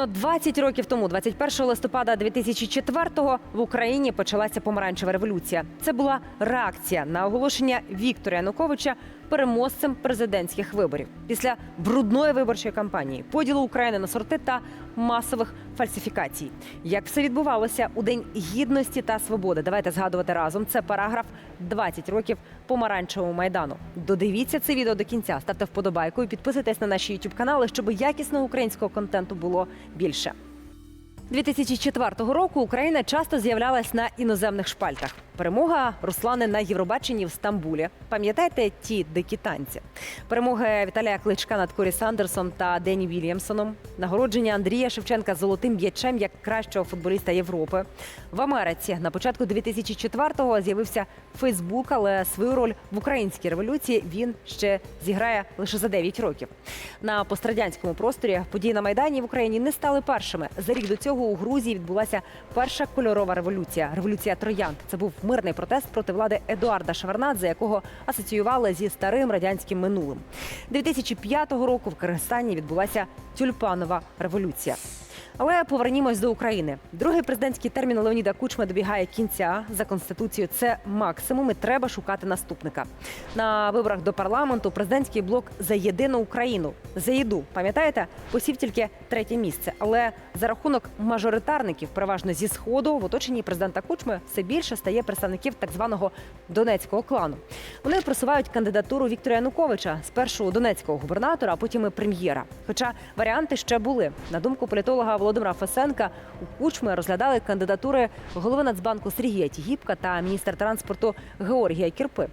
Рівно 20 років тому, 21 листопада 2004-го, в Україні почалася помаранчева революція. Це була реакція на оголошення Віктора Януковича переможцем президентських виборів після брудної виборчої кампанії, поділу України на сорти та масових фальсифікацій. Як все відбувалося у день гідності та свободи? Давайте згадувати разом. Це параграф 20 років помаранчевого майдану. Додивіться це відео до кінця, ставте вподобайку і підписуйтесь на наші youtube канали, щоб якісного українського контенту було більше. 2004 року Україна часто з'являлась на іноземних шпальтах. Перемога Руслани на Євробаченні в Стамбулі. Пам'ятаєте ті дикі танці? Перемоги Віталія Кличка над Корі Сандерсом та Дені Вільямсоном. Нагородження Андрія Шевченка золотим м'ячем як кращого футболіста Європи. В Америці на початку 2004-го з'явився Фейсбук, але свою роль в українській революції він ще зіграє лише за 9 років. На пострадянському просторі події на майдані в Україні не стали першими. За рік до цього у Грузії відбулася перша кольорова революція революція троянд. Це був мирний протест проти влади Едуарда Шеварнадзе, якого асоціювали зі старим радянським минулим. 2005 року в Киргизстані відбулася тюльпанова революція. Але повернімось до України. Другий президентський термін Леоніда Кучми добігає кінця за конституцією. Це максимум. і Треба шукати наступника. На виборах до парламенту президентський блок за єдину Україну за їду. Пам'ятаєте, посів тільки третє місце. Але за рахунок мажоритарників, переважно зі сходу, в оточенні президента Кучми все більше стає представників так званого донецького клану. Вони просувають кандидатуру Віктора Януковича спершу донецького губернатора, а потім і прем'єра. Хоча варіанти ще були. На думку політолога Володимира Фесенка, у Кучми розглядали кандидатури голови Нацбанку Сергія Тігіпка та міністра транспорту Георгія Кірпи.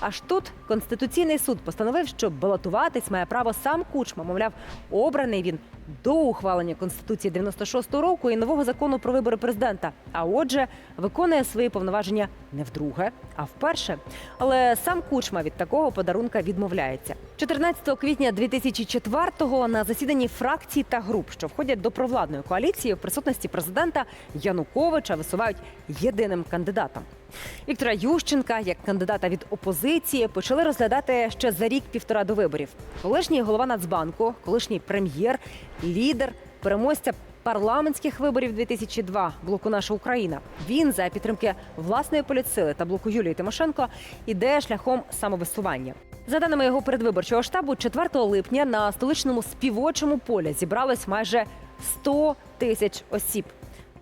Аж тут Конституційний суд постановив, що балотуватись має право сам Кучма. Мовляв, обраний він до ухвалення Конституції 96-го року і нового закону про вибори президента. А отже, виконує свої повноваження не вдруге, а вперше. Але сам Кучма від такого подарунка відмовляється. 14 квітня 2004-го на засіданні фракцій та груп, що входять до провладної коаліції, в присутності президента Януковича висувають єдиним кандидатом. Віктора Ющенка як кандидата від опозиції почали розглядати ще за рік-півтора до виборів. Колишній голова Нацбанку, колишній прем'єр, лідер, переможця парламентських виборів 2002 блоку Наша Україна. Він за підтримки власної політсили та блоку Юлії Тимошенко іде шляхом самовисування. За даними його передвиборчого штабу, 4 липня на столичному співочому полі зібралось майже 100 тисяч осіб.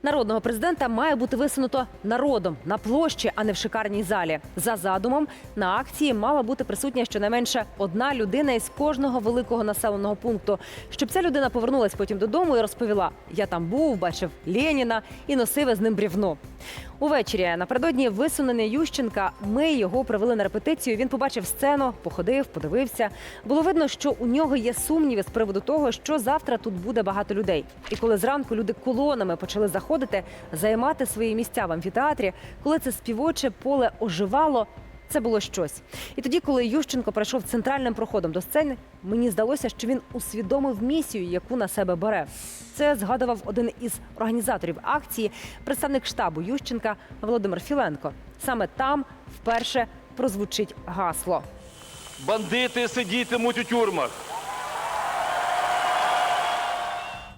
Народного президента має бути висунуто народом на площі, а не в шикарній залі. За задумом на акції мала бути присутня щонайменше одна людина із кожного великого населеного пункту, щоб ця людина повернулась потім додому і розповіла: я там був, бачив Леніна і носив із ним брівно. Увечері напередодні висунення Ющенка. Ми його привели на репетицію. Він побачив сцену, походив, подивився. Було видно, що у нього є сумніви з приводу того, що завтра тут буде багато людей. І коли зранку люди колонами почали заходити, займати свої місця в амфітеатрі, коли це співоче поле оживало. Це було щось. І тоді, коли Ющенко пройшов центральним проходом до сцени, мені здалося, що він усвідомив місію, яку на себе бере. Це згадував один із організаторів акції, представник штабу Ющенка Володимир Філенко. Саме там вперше прозвучить гасло. Бандити сидітимуть у тюрмах.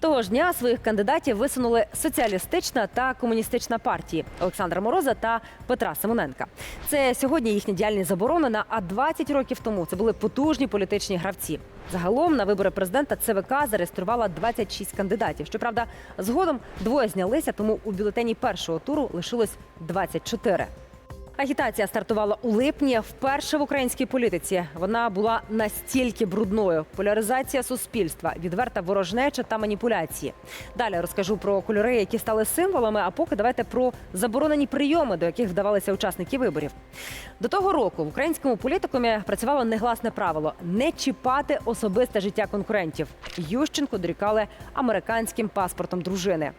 Того ж дня своїх кандидатів висунули соціалістична та комуністична партії Олександра Мороза та Петра Симоненка. Це сьогодні їхня діяльність заборонена. А 20 років тому це були потужні політичні гравці. Загалом на вибори президента ЦВК зареєструвала 26 кандидатів. Щоправда, згодом двоє знялися, тому у бюлетені першого туру лишилось 24. Агітація стартувала у липні вперше в українській політиці. Вона була настільки брудною: поляризація суспільства, відверта ворожнеча та маніпуляції. Далі розкажу про кольори, які стали символами. А поки давайте про заборонені прийоми, до яких вдавалися учасники виборів. До того року в українському політикумі працювало негласне правило не чіпати особисте життя конкурентів. Ющенко дорікали американським паспортом дружини.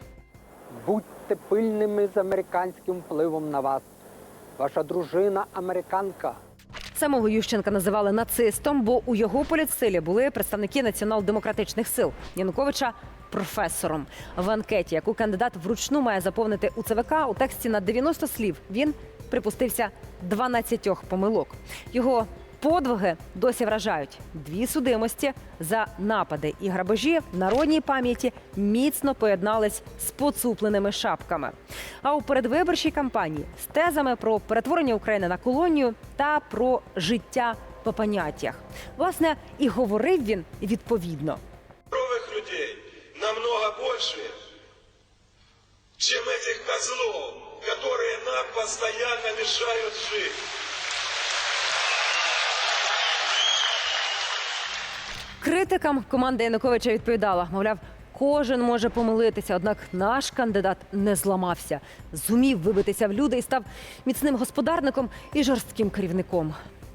Будьте пильними з американським впливом на вас. Ваша дружина американка. Самого Ющенка називали нацистом, бо у його політсилі були представники націонал-демократичних сил Януковича професором. В анкеті, яку кандидат вручну має заповнити у ЦВК, у тексті на 90 слів він припустився 12 помилок. Його подвиги досі вражають. Дві судимості за напади і грабежі в народній пам'яті міцно поєднались з поцупленими шапками. А у передвиборчій кампанії з тезами про перетворення України на колонію та про життя по поняттях. Власне, і говорив він відповідно. здоровых людей намного больше, чем этих козлов, которые нам постоянно мешают жить. Критикам команда Януковича відповідала, мовляв, кожен може помилитися, однак наш кандидат не зламався, зумів вибитися в люди і став міцним господарником і жорстким керівником.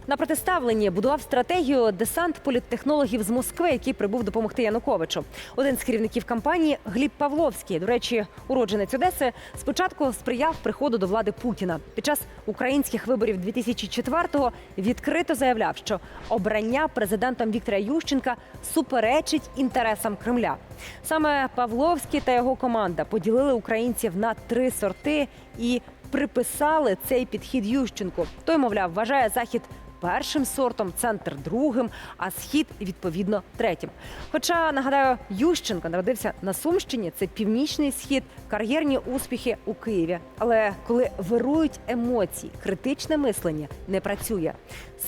На протиставленні будував стратегію десант політтехнологів з Москви, який прибув допомогти Януковичу. Один з керівників кампанії Гліб Павловський, до речі, уродженець Одеси, спочатку сприяв приходу до влади Путіна. Під час українських виборів 2004-го відкрито заявляв, що обрання президентом Віктора Ющенка суперечить інтересам Кремля. Саме Павловський та його команда поділили українців на три сорти і приписали цей підхід Ющенку. Той, мовляв, вважає захід. Першим сортом, центр другим, а схід відповідно третім. Хоча нагадаю, Ющенко народився на Сумщині, це північний схід, кар'єрні успіхи у Києві. Але коли вирують емоції, критичне мислення не працює.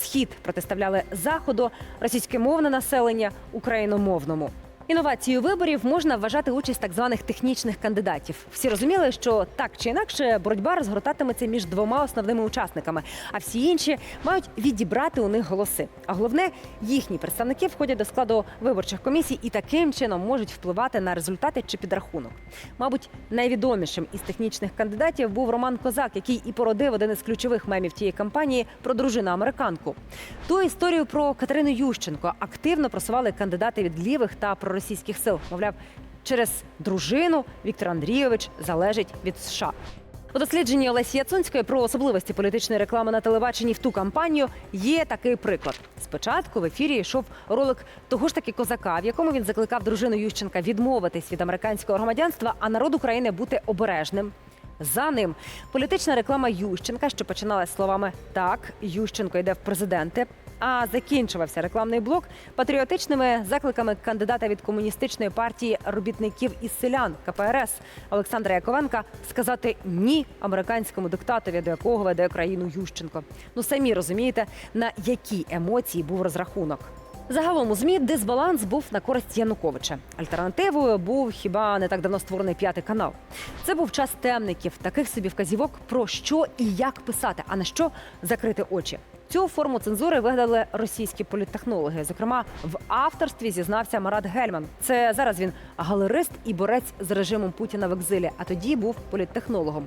Схід протиставляли заходу, російськомовне населення україномовному. Інновацією виборів можна вважати участь так званих технічних кандидатів. Всі розуміли, що так чи інакше боротьба розгортатиметься між двома основними учасниками, а всі інші мають відібрати у них голоси. А головне, їхні представники входять до складу виборчих комісій і таким чином можуть впливати на результати чи підрахунок. Мабуть, найвідомішим із технічних кандидатів був Роман Козак, який і породив один із ключових мемів тієї кампанії про дружину американку. Ту історію про Катерину Ющенко активно просували кандидати від лівих та проросійських сил. Мовляв, через дружину Віктор Андрійович залежить від США. У дослідженні Олесі Яцунської про особливості політичної реклами на телебаченні в ту кампанію є такий приклад. Спочатку в ефірі йшов ролик того ж таки козака, в якому він закликав дружину Ющенка відмовитись від американського громадянства, а народ України бути обережним. За ним політична реклама Ющенка, що починалась словами Так, Ющенко йде в президенти. А закінчувався рекламний блок патріотичними закликами кандидата від комуністичної партії робітників і селян КПРС Олександра Яковенка сказати ні американському диктатові, до якого веде країну Ющенко. Ну самі розумієте, на які емоції був розрахунок. Загалом у змі дисбаланс був на користь Януковича. Альтернативою був хіба не так давно створений п'ятий канал. Це був час темників, таких собі вказівок про що і як писати, а на що закрити очі. Цю форму цензури вигадали російські політтехнологи. Зокрема, в авторстві зізнався Марат Гельман. Це зараз він галерист і борець з режимом Путіна в екзилі, а тоді був політтехнологом.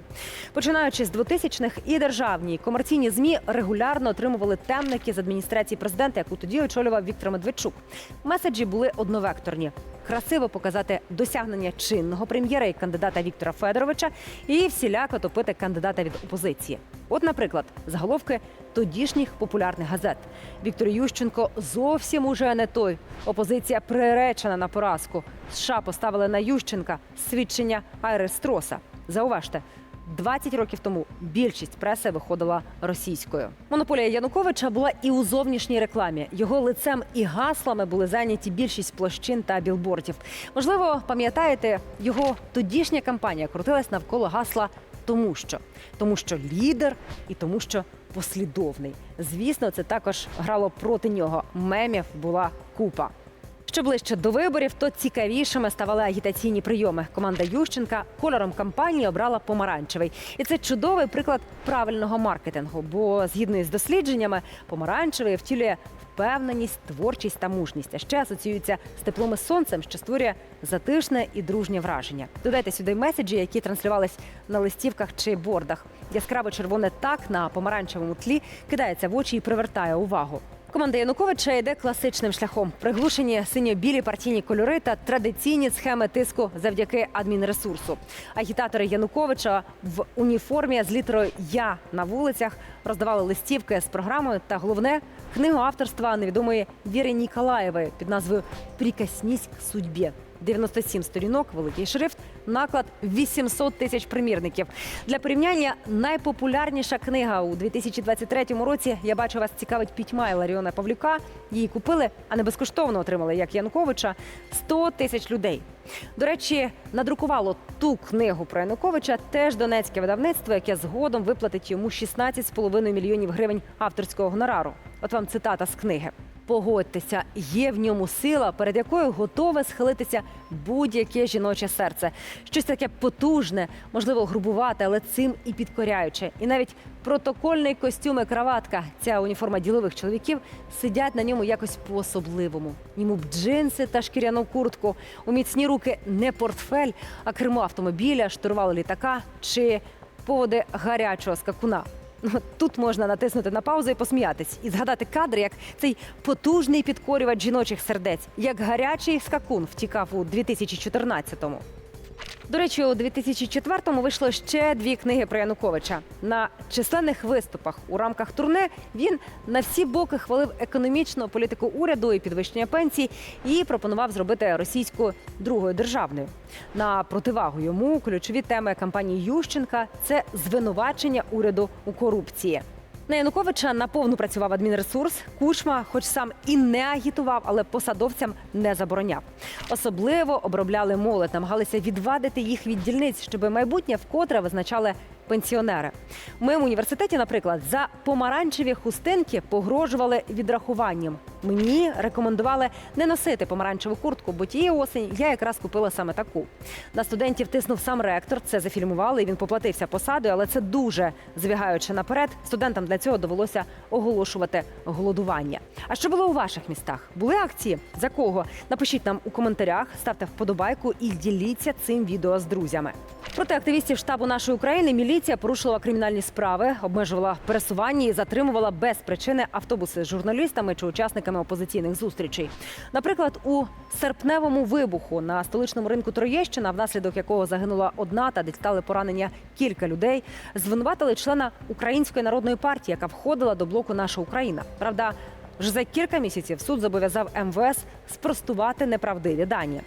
Починаючи з 2000-х, і державні і комерційні змі регулярно отримували темники з адміністрації президента, яку тоді очолював Віктор Медведчук. Меседжі були одновекторні. Красиво показати досягнення чинного прем'єра і кандидата Віктора Федоровича, і всіляко топити кандидата від опозиції. От, наприклад, заголовки тодішніх популярних газет. Віктор Ющенко зовсім уже не той. Опозиція приречена на поразку. США поставили на Ющенка свідчення Айри Строса. Зауважте. 20 років тому більшість преси виходила російською. Монополія Януковича була і у зовнішній рекламі. Його лицем і гаслами були зайняті більшість площин та білбордів. Можливо, пам'ятаєте, його тодішня кампанія крутилась навколо гасла тому що тому що лідер і тому що послідовний. Звісно, це також грало проти нього. Мемів була купа. Що ближче до виборів, то цікавішими ставали агітаційні прийоми. Команда Ющенка кольором кампанії обрала помаранчевий, і це чудовий приклад правильного маркетингу. Бо згідно із дослідженнями, помаранчевий втілює впевненість, творчість та мужність. А ще асоціюється з теплом і сонцем, що створює затишне і дружнє враження. Додайте сюди меседжі, які транслювались на листівках чи бордах. Яскраво червоне так на помаранчевому тлі кидається в очі і привертає увагу. Команда Януковича йде класичним шляхом. Приглушені синьо-білі партійні кольори та традиційні схеми тиску завдяки адмінресурсу. Агітатори Януковича в уніформі з літерою Я на вулицях роздавали листівки з програмою та головне книгу авторства невідомої Віри Ніколаєвої під назвою Прикаснісь к судьбі. 97 сторінок, великий шрифт, наклад 800 тисяч примірників. Для порівняння найпопулярніша книга у 2023 році. Я бачу, вас цікавить пітьма Іларіона Павлюка. Її купили, а не безкоштовно отримали, як Януковича, 100 тисяч людей. До речі, надрукувало ту книгу про Януковича теж донецьке видавництво, яке згодом виплатить йому 16,5 мільйонів гривень авторського гонорару. От вам цитата з книги. Погодьтеся, є в ньому сила, перед якою готове схилитися будь-яке жіноче серце. Щось таке потужне, можливо, грубувате, але цим і підкоряюче. І навіть протокольний костюм і краватка, ця уніформа ділових чоловіків, сидять на ньому якось по-особливому. Йому б джинси та шкіряну куртку, у міцні руки не портфель, а кермо автомобіля, штурвал літака чи поводи гарячого скакуна. Тут можна натиснути на паузу і посміятись, і згадати кадри, як цей потужний підкорювач жіночих сердець, як гарячий скакун втікав у 2014-му. До речі, у 2004-му вийшло ще дві книги про Януковича. На численних виступах у рамках турне він на всі боки хвалив економічну політику уряду і підвищення пенсій і пропонував зробити російську другою державною. На противагу йому ключові теми кампанії Ющенка це звинувачення уряду у корупції. На Януковича наповну працював адмінресурс. Кучма, хоч сам і не агітував, але посадовцям не забороняв. Особливо обробляли молодь, намагалися відвадити їх від дільниць, щоб майбутнє вкотре визначали пенсіонери. Ми В університеті, наприклад, за помаранчеві хустинки погрожували відрахуванням. Мені рекомендували не носити помаранчеву куртку, бо тієї осені я якраз купила саме таку. На студентів тиснув сам ректор. Це зафільмували. і Він поплатився посадою, але це дуже звягаючи наперед. Студентам для цього довелося оголошувати голодування. А що було у ваших містах? Були акції? За кого? Напишіть нам у коментарях, ставте вподобайку і діліться цим відео з друзями. Проти активістів штабу нашої України міліція порушила кримінальні справи, обмежувала пересування і затримувала без причини автобуси з журналістами чи учасниками опозиційних зустрічей. Наприклад, у серпневому вибуху на столичному ринку Троєщина, внаслідок якого загинула одна та дістали поранення кілька людей, звинуватили члена Української народної партії, яка входила до блоку Наша Україна. Правда, вже за кілька місяців суд зобов'язав МВС спростувати неправдиві дані.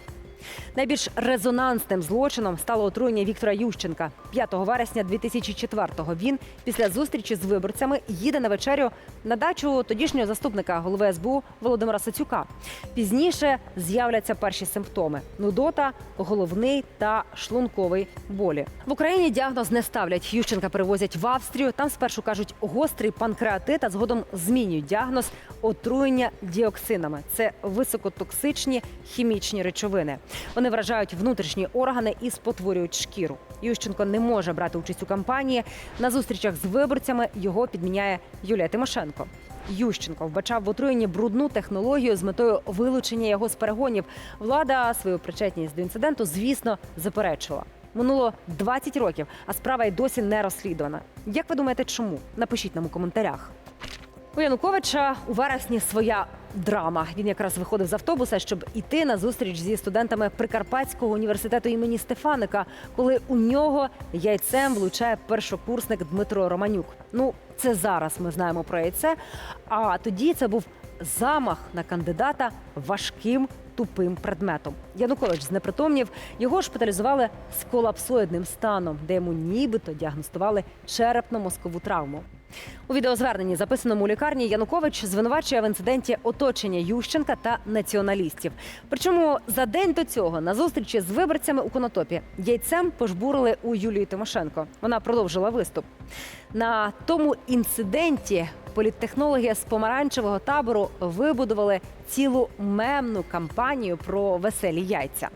Найбільш резонансним злочином стало отруєння Віктора Ющенка. 5 вересня 2004-го він після зустрічі з виборцями їде на вечерю на дачу тодішнього заступника голови СБУ Володимира Сацюка. Пізніше з'являться перші симптоми: нудота, головний та шлунковий болі. В Україні діагноз не ставлять. Ющенка перевозять в Австрію. Там спершу кажуть гострий панкреатит, а згодом змінюють діагноз отруєння діоксинами. Це високотоксичні хімічні речовини. Вони вражають внутрішні органи і спотворюють шкіру. Ющенко не може брати участь у кампанії. На зустрічах з виборцями його підміняє Юлія Тимошенко. Ющенко вбачав в отруєнні брудну технологію з метою вилучення його з перегонів. Влада свою причетність до інциденту, звісно, заперечила. Минуло 20 років, а справа й досі не розслідувана. Як ви думаєте, чому? Напишіть нам у коментарях. У Януковича у вересні своя драма. Він якраз виходив з автобуса, щоб іти на зустріч зі студентами Прикарпатського університету імені Стефаника, коли у нього яйцем влучає першокурсник Дмитро Романюк. Ну, це зараз ми знаємо про яйце. А тоді це був замах на кандидата важким тупим предметом. Янукович знепритомнів, його шпиталізували з колапсоїдним станом, де йому нібито діагностували черепно-мозкову травму. У відеозверненні, записаному у лікарні, Янукович звинувачує в інциденті оточення Ющенка та націоналістів. Причому за день до цього на зустрічі з виборцями у Конотопі яйцем пожбурили у Юлії Тимошенко. Вона продовжила виступ. На тому інциденті політтехнологи з помаранчевого табору вибудували цілу мемну кампанію про веселі яйця.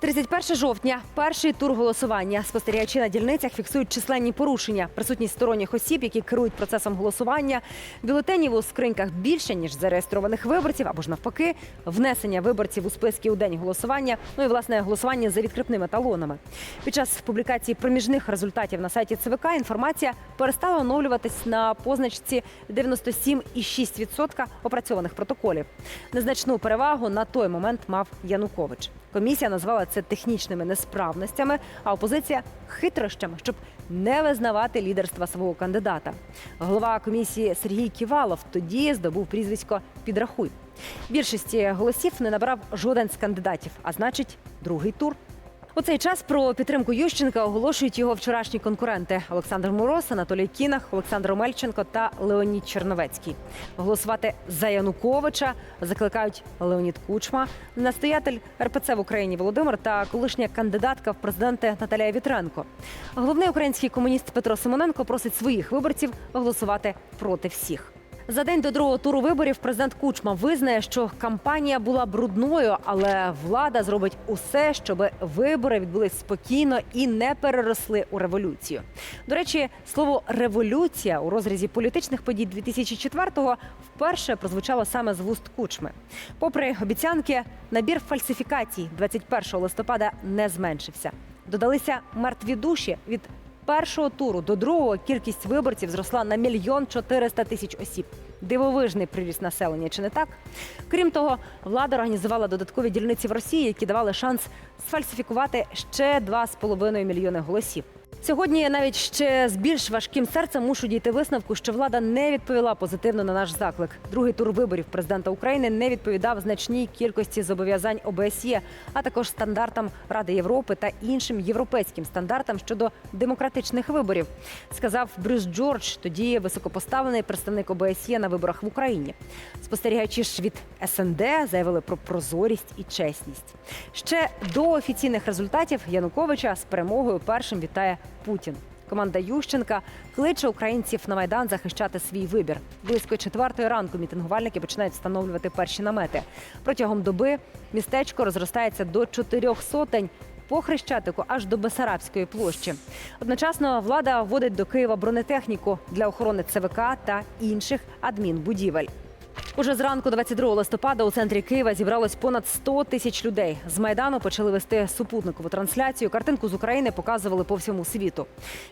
31 жовтня, перший тур голосування. Спостерігачі на дільницях фіксують численні порушення, присутність сторонніх осіб, які керують процесом голосування, бюлетенів у скриньках більше ніж зареєстрованих виборців, або ж навпаки, внесення виборців у списки у день голосування. Ну і власне голосування за відкрипними талонами. Під час публікації проміжних результатів на сайті ЦВК інформація перестала оновлюватись на позначці 97,6% опрацьованих протоколів. Незначну перевагу на той момент мав Янукович. Комісія назвала це технічними несправностями, а опозиція хитрощами, щоб не визнавати лідерства свого кандидата. Голова комісії Сергій Ківалов тоді здобув прізвисько Підрахуй. Більшості голосів не набрав жоден з кандидатів, а значить, другий тур. У цей час про підтримку Ющенка оголошують його вчорашні конкуренти Олександр Мороз, Анатолій Кінах, Олександр Омельченко та Леонід Черновецький. Голосувати за Януковича закликають Леонід Кучма, настоятель РПЦ в Україні Володимир та колишня кандидатка в президенти Наталія Вітренко. Головний український комуніст Петро Симоненко просить своїх виборців голосувати проти всіх. За день до другого туру виборів президент Кучма визнає, що кампанія була брудною, але влада зробить усе, щоб вибори відбулись спокійно і не переросли у революцію. До речі, слово революція у розрізі політичних подій 2004-го вперше прозвучало саме з вуст Кучми. Попри обіцянки, набір фальсифікацій 21 листопада не зменшився. Додалися мертві душі від першого туру до другого кількість виборців зросла на мільйон чотириста тисяч осіб. Дивовижний приріст населення, чи не так? Крім того, влада організувала додаткові дільниці в Росії, які давали шанс сфальсифікувати ще 2,5 мільйони голосів. Сьогодні я навіть ще з більш важким серцем мушу дійти висновку, що влада не відповіла позитивно на наш заклик. Другий тур виборів президента України не відповідав значній кількості зобов'язань ОБСЄ, а також стандартам Ради Європи та іншим європейським стандартам щодо демократичних виборів, сказав Брюс Джордж, тоді високопоставлений представник ОБСЄ на виборах в Україні. Спостерігаючи ж від СНД, заявили про прозорість і чесність. Ще до офіційних результатів Януковича з перемогою першим вітає Путін. Команда Ющенка кличе українців на майдан захищати свій вибір. Близько четвертої ранку мітингувальники починають встановлювати перші намети. Протягом доби містечко розростається до чотирьох сотень. По Хрещатику аж до Бесарабської площі. Одночасно влада вводить до Києва бронетехніку для охорони ЦВК та інших адмінбудівель. Уже зранку 22 листопада у центрі Києва зібралось понад 100 тисяч людей. З майдану почали вести супутникову трансляцію. Картинку з України показували по всьому світу.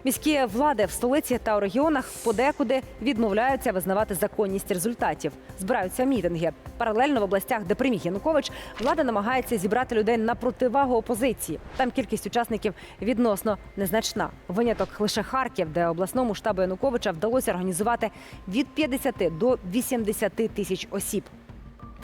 Міські влади в столиці та у регіонах подекуди відмовляються визнавати законність результатів. Збираються мітинги. Паралельно в областях, де приміг Янукович, влада намагається зібрати людей на противагу опозиції. Там кількість учасників відносно незначна. Виняток лише Харків, де обласному штабу Януковича вдалося організувати від 50 до 80 тисяч осіб.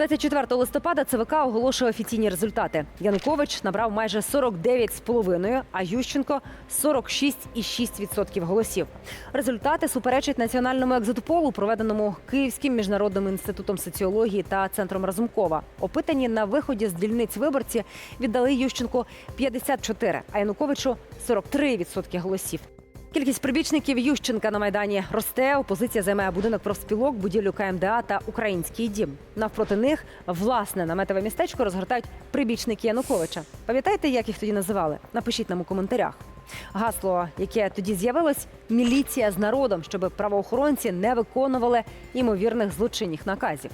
24 листопада ЦВК оголошує офіційні результати. Янукович набрав майже 49,5%, а Ющенко 46,6% голосів. Результати суперечать національному екзитполу, проведеному Київським міжнародним інститутом соціології та центром Разумкова. Опитані на виході з дільниць виборці віддали Ющенку 54, а Януковичу 43% голосів. Кількість прибічників Ющенка на майдані росте. Опозиція займає будинок профспілок, будівлю КМДА та український дім. Навпроти них власне наметове містечко розгортають прибічники Януковича. Пам'ятаєте, як їх тоді називали? Напишіть нам у коментарях. Гасло, яке тоді з'явилось міліція з народом, щоб правоохоронці не виконували ймовірних злочинних наказів.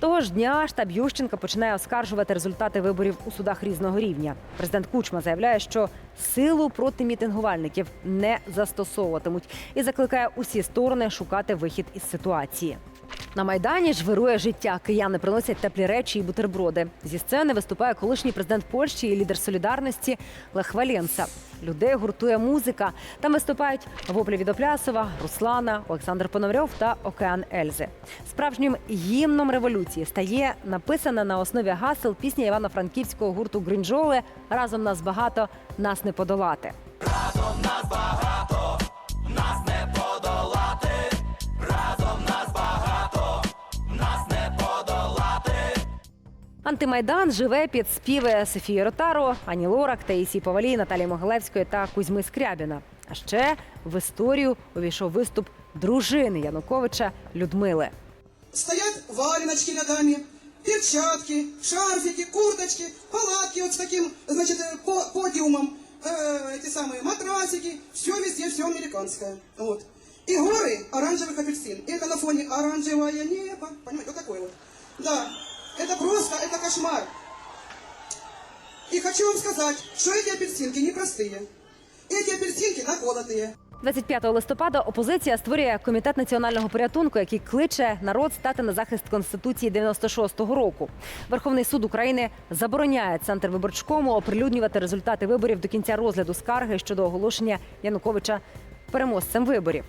Того ж дня штаб Ющенка починає оскаржувати результати виборів у судах різного рівня. Президент Кучма заявляє, що силу проти мітингувальників не застосовуватимуть і закликає усі сторони шукати вихід із ситуації. На майдані ж вирує життя. Кияни приносять теплі речі і бутерброди. Зі сцени виступає колишній президент Польщі і лідер солідарності Лех Валенса. Людей гуртує музика. Там виступають воплі від Оплясова, Руслана, Олександр Пономарьов та Океан Ельзи. Справжнім гімном революції стає написана на основі гасел пісня івано-франківського гурту Гринджоли Разом нас багато, нас не подолати. Антимайдан живе під співи Софії Ротаро, Ані Лорак, Таїсії Повалій, Наталії Могилевської та Кузьми Скрябіна. А ще в історію увійшов виступ дружини Януковича Людмили. Стоят валеночки ногами, перчатки, шарфики, курточки, палатки вот с таким, значит, э, по- подиумом, э, эти самые матрасики, все везде, все американское. Вот. И горы оранжевых апельсин. И это на фоне оранжевое небо. Понимаете, вот такое вот. Да, это просто, это кошмар. И хочу вам сказать, что эти апельсинки непростые. Эти апельсинки наколотые. 25 листопада опозиція створює комітет національного порятунку, який кличе народ стати на захист конституції 96-го року. Верховний суд України забороняє центр виборчкому оприлюднювати результати виборів до кінця розгляду скарги щодо оголошення Януковича переможцем виборів.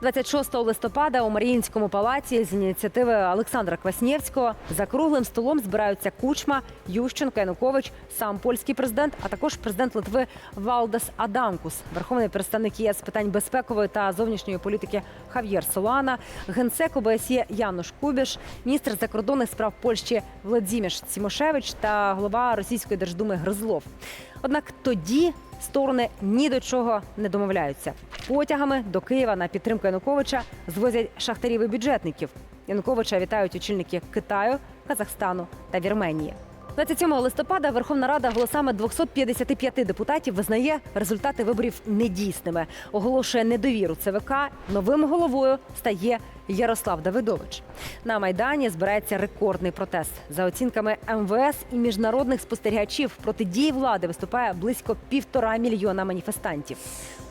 26 листопада у Маріїнському палаці з ініціативи Олександра Кваснєвського за круглим столом збираються Кучма, Ющенко, Янукович, сам польський президент, а також президент Литви Валдес Адамкус, верховний представник ЄС з питань безпекової та зовнішньої політики Хав'єр Солана, генсек ОБСЄ Януш Кубіш, міністр закордонних справ Польщі Владзіміш Цімошевич та голова Російської держдуми Гризлов. Однак тоді сторони ні до чого не домовляються. Потягами до Києва на підтримку Януковича звозять шахтарів і бюджетників. Януковича вітають очільники Китаю, Казахстану та Вірменії. 27 листопада Верховна Рада голосами 255 депутатів визнає результати виборів недійсними, оголошує недовіру ЦВК. Новим головою стає Ярослав Давидович. На майдані збирається рекордний протест. За оцінками МВС і міжнародних спостерігачів проти дії влади виступає близько півтора мільйона маніфестантів.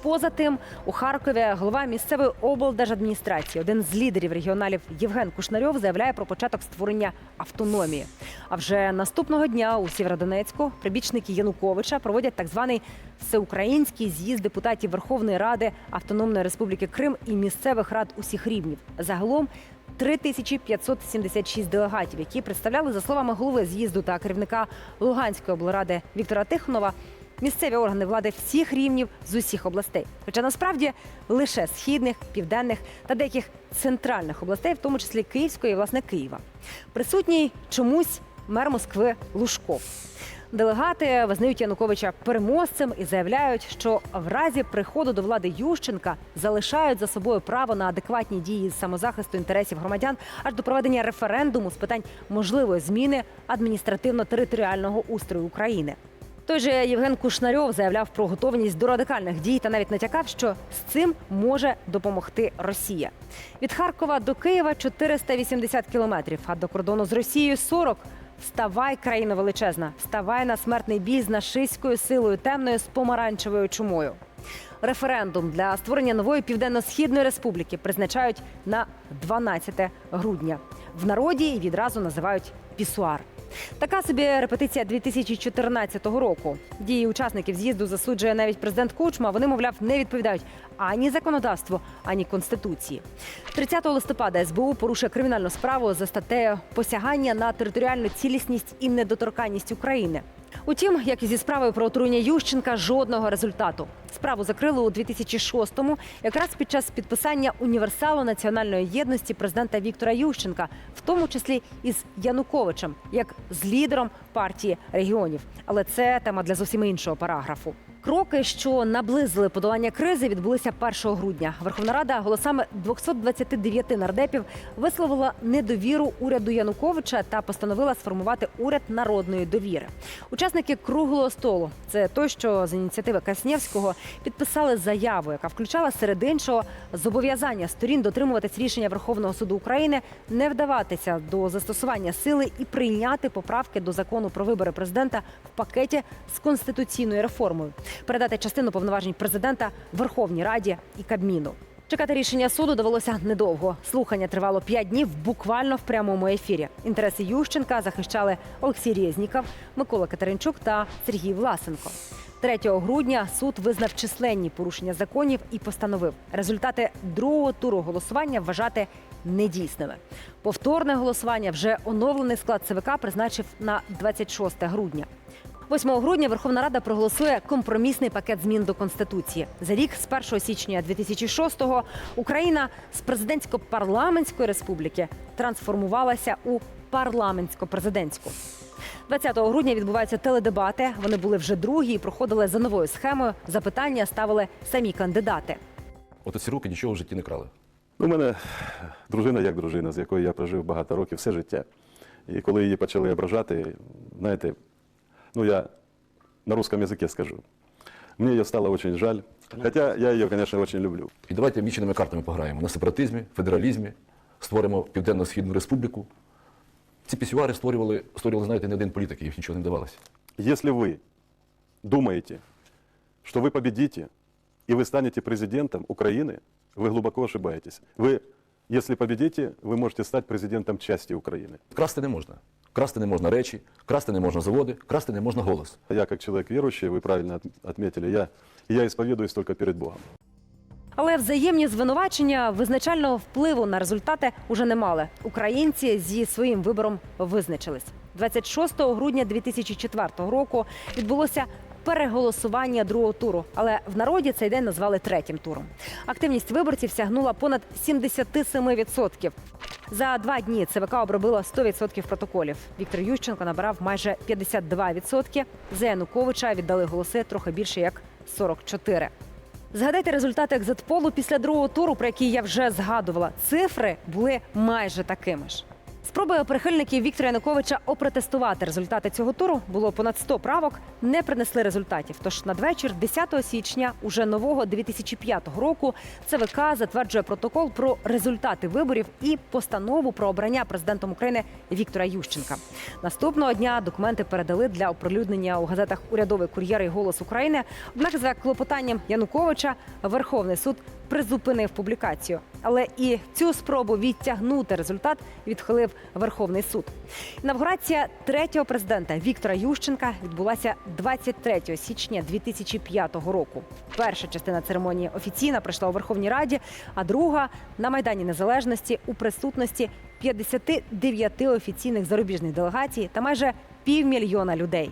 Поза тим, у Харкові голова місцевої облдержадміністрації, один з лідерів регіоналів Євген Кушнарьов, заявляє про початок створення автономії. А вже наступного дня у Сєвєродонецьку прибічники Януковича проводять так званий всеукраїнський з'їзд депутатів Верховної Ради Автономної Республіки Крим і місцевих рад усіх рівнів. Загалом 3576 делегатів, які представляли, за словами голови з'їзду та керівника Луганської облради Віктора Тихонова, місцеві органи влади всіх рівнів з усіх областей. Хоча насправді лише східних, південних та деяких центральних областей, в тому числі Київської і власне Києва. Присутній чомусь мер Москви Лужков. Делегати визнають Януковича переможцем і заявляють, що в разі приходу до влади Ющенка залишають за собою право на адекватні дії з самозахисту інтересів громадян аж до проведення референдуму з питань можливої зміни адміністративно-територіального устрою України. Той же Євген Кушнарьов заявляв про готовність до радикальних дій та навіть натякав, що з цим може допомогти Росія. Від Харкова до Києва 480 кілометрів, а до кордону з Росією 40. Вставай, країна величезна, вставай на смертний бій з нашиською силою темною з помаранчевою чумою. Референдум для створення нової південно-східної республіки призначають на 12 грудня. В народі відразу називають пісуар. Така собі репетиція 2014 року. Дії учасників з'їзду засуджує навіть президент Кучма. Вони, мовляв, не відповідають ані законодавству, ані конституції. 30 листопада СБУ порушує кримінальну справу за статтею посягання на територіальну цілісність і недоторканність України. Утім, як і зі справою про отруєння Ющенка, жодного результату. Справу закрили у 2006-му, якраз під час підписання універсалу національної єдності президента Віктора Ющенка, в тому числі із Януковичем, як з лідером партії регіонів. Але це тема для зовсім іншого параграфу. Кроки, що наблизили подолання кризи, відбулися 1 грудня. Верховна Рада голосами 229 нардепів висловила недовіру уряду Януковича та постановила сформувати уряд народної довіри. Учасники круглого столу це той, що з ініціативи Каснєвського підписали заяву, яка включала серед іншого зобов'язання сторін дотримуватись рішення Верховного суду України, не вдаватися до застосування сили і прийняти поправки до закону про вибори президента в пакеті з конституційною реформою, передати частину повноважень президента Верховній Раді і Кабміну. Чекати рішення суду довелося недовго. Слухання тривало п'ять днів буквально в прямому ефірі. Інтереси Ющенка захищали Олексій Резніков, Микола Катеринчук та Сергій Власенко. 3 грудня суд визнав численні порушення законів і постановив результати другого туру голосування вважати недійсними. Повторне голосування вже оновлений склад ЦВК призначив на 26 грудня. 8 грудня Верховна Рада проголосує компромісний пакет змін до конституції. За рік з 1 січня 2006-го Україна з президентсько-парламентської республіки трансформувалася у парламентсько-президентську. 20 грудня відбуваються теледебати. Вони були вже другі і проходили за новою схемою. Запитання ставили самі кандидати. От ці роки нічого в житті не крали. У мене дружина як дружина, з якою я прожив багато років, все життя. І коли її почали ображати, знаєте, ну я на русском языке скажу. Мне ее стало очень жаль. Хотя я ее, конечно, очень люблю. І давайте міченими картами пограємо на сепаратизмі, федералізмі, створимо Південно-Східну Республіку. Ці пісюари створювали, створювали, знаєте, не один політик, їх нічого не вдавалося. Если вы думаете, что вы победите и вы станете президентом Украины, вы глубоко ошибаетесь. Вы, если победите, вы можете стать президентом части Украины. Красти не можна. Красти не можна речі, красти не можна заводи, красти не можна голос. Я, как человек верующий, вы правильно от- отметили, я, я исповедуюсь только перед Богом. Але взаємні звинувачення визначального впливу на результати уже не мали. Українці зі своїм вибором визначились. 26 грудня 2004 року відбулося переголосування другого туру, але в народі цей день назвали третім туром. Активність виборців сягнула понад 77%. За два дні ЦВК обробило 100% протоколів. Віктор Ющенко набирав майже 52%. За Януковича віддали голоси трохи більше як 44%. Згадайте результати екзитполу після другого туру, про який я вже згадувала. Цифри були майже такими ж. Спробою прихильників Віктора Януковича опротестувати результати цього туру було понад 100 правок, не принесли результатів. Тож надвечір, 10 січня, уже нового 2005 року, ЦВК затверджує протокол про результати виборів і постанову про обрання президентом України Віктора Ющенка. Наступного дня документи передали для оприлюднення у газетах Урядовий кур'єр і голос України. Однак, за клопотанням Януковича, Верховний суд призупинив публікацію. Але і цю спробу відтягнути результат відхилив Верховний суд. Інавгурація третього президента Віктора Ющенка відбулася 23 січня 2005 року. Перша частина церемонії офіційна пройшла у Верховній Раді, а друга на Майдані Незалежності у присутності 59 офіційних зарубіжних делегацій та майже півмільйона людей.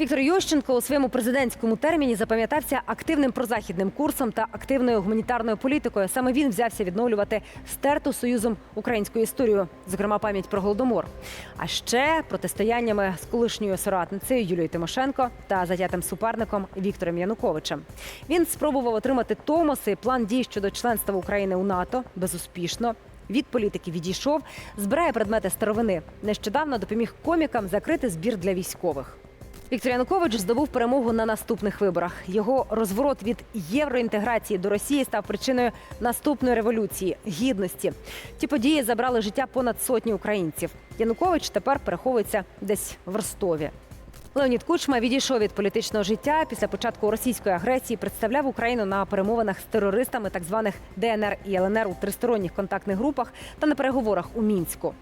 Віктор Ющенко у своєму президентському терміні запам'ятався активним прозахідним курсом та активною гуманітарною політикою. Саме він взявся відновлювати стерту союзом українську історію, зокрема пам'ять про голодомор. А ще протистояннями з колишньою соратницею Юлією Тимошенко та затятим суперником Віктором Януковичем. Він спробував отримати Томоси план дій щодо членства України у НАТО безуспішно. Від політики відійшов, збирає предмети старовини. Нещодавно допоміг комікам закрити збір для військових. Віктор Янукович здобув перемогу на наступних виборах. Його розворот від євроінтеграції до Росії став причиною наступної революції гідності. Ті події забрали життя понад сотні українців. Янукович тепер переховується десь в Ростові. Леонід Кучма відійшов від політичного життя після початку російської агресії. Представляв Україну на перемовинах з терористами так званих ДНР і ЛНР у тристоронніх контактних групах та на переговорах у мінську.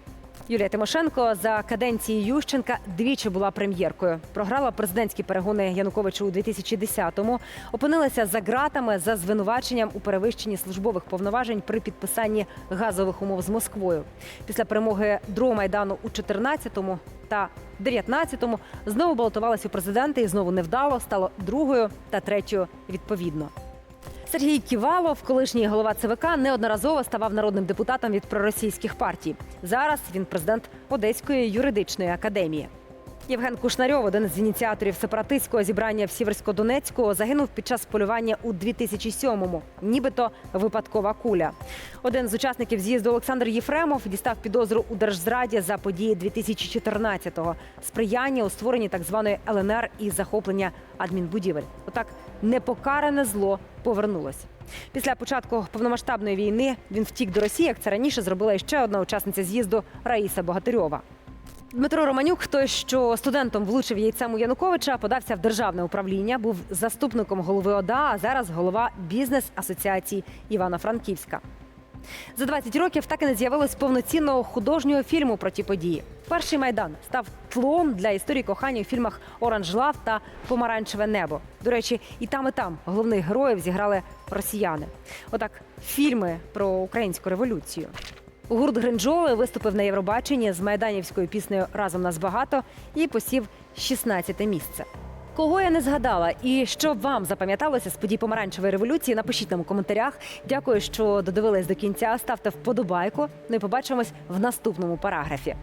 Юлія Тимошенко за каденції Ющенка двічі була прем'єркою. Програла президентські перегони Януковичу у 2010-му, опинилася за ґратами за звинуваченням у перевищенні службових повноважень при підписанні газових умов з Москвою. Після перемоги другого майдану у 14-му та 19-му знову балотувалась у президенти і знову невдало стало другою та третьою відповідно. Сергій Ківалов, колишній голова ЦВК, неодноразово ставав народним депутатом від проросійських партій. Зараз він президент Одеської юридичної академії. Євген Кушнарьов, один з ініціаторів сепаратистського зібрання в Сіверсько-Донецьку, загинув під час полювання у 2007-му. Нібито випадкова куля. Один з учасників з'їзду Олександр Єфремов дістав підозру у держзраді за події 2014-го. сприяння у створенні так званої ЛНР і захоплення адмінбудівель. Отак непокаране зло повернулось. Після початку повномасштабної війни він втік до Росії, як це раніше зробила ще одна учасниця з'їзду Раїса Богатирьова. Дмитро Романюк, той, що студентом влучив яйцем у Януковича, подався в державне управління, був заступником голови ОДА, а зараз голова бізнес-асоціації Івано-Франківська. За 20 років так і не з'явилось повноцінного художнього фільму про ті події. Перший майдан став тлом для історії кохання у фільмах Оранж Лав та Помаранчеве небо. До речі, і там, і там головних героїв зіграли росіяни. Отак, фільми про українську революцію. Гурт Гринджоли виступив на Євробаченні з майданівською піснею Разом нас багато і посів 16 місце. Кого я не згадала і що вам запам'яталося з подій помаранчевої революції? Напишіть нам у коментарях. Дякую, що додивились до кінця. Ставте вподобайку. Ну і побачимось в наступному параграфі.